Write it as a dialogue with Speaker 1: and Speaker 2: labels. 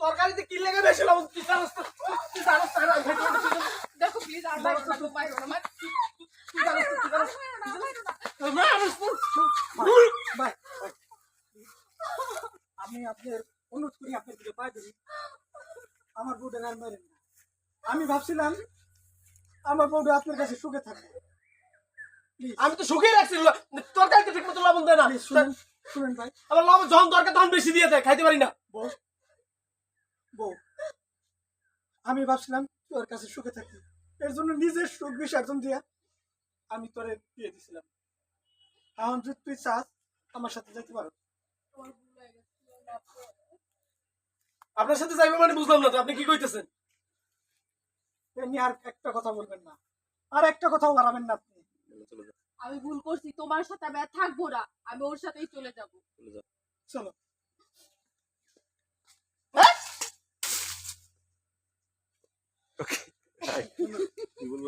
Speaker 1: তরকারিতে কি লেগে বেশি লবণ তুই জানোস জানোস।
Speaker 2: দেখো প্লিজ আর বাইরো না গো, বাইরো না,
Speaker 1: তুই জানোস তুই জানোস
Speaker 2: না, বাইরো না।
Speaker 1: তো। মা, আমি আপনার অনুরোধ করি আপনার দিকে পায়ে ধরি। আমার বউটা গান মারেন না। আমি ভাবছিলাম আমার বউটা আপনার কাছে সুখে থাকবে।
Speaker 3: আমি তো শুকিয়ে রাখছি তরকারিতে ঠিক মতো লবণ দেয় না।
Speaker 1: শুনেন শুনেন ভাই।
Speaker 3: আবার লবণ যখন দরকার তখন বেশি দিয়ে দেয় খাইতে পারি না।
Speaker 1: বউ বউ। আমি ভাবছিলাম তোর কাছে সুখে থাকি এর জন্য নিজের সুখ বিসর্জন দিয়া আমি তোরে দিয়ে দিছিলাম। এখন যদি তুই চাস আমার সাথে যেতে পারো।
Speaker 3: আপনার সাথে যাইবে মানে বুঝলাম না তো আপনি কি কইতেছেন?
Speaker 1: এমনি আর একটা কথা বলবেন না। আর একটা কথাও বাড়াবেন না আপনি।
Speaker 2: আমি ভুল করছি তোমার সাথে আমি আর থাকব না। আমি ওর সাথেই চলে যাব।
Speaker 1: চলো।
Speaker 4: কি বলব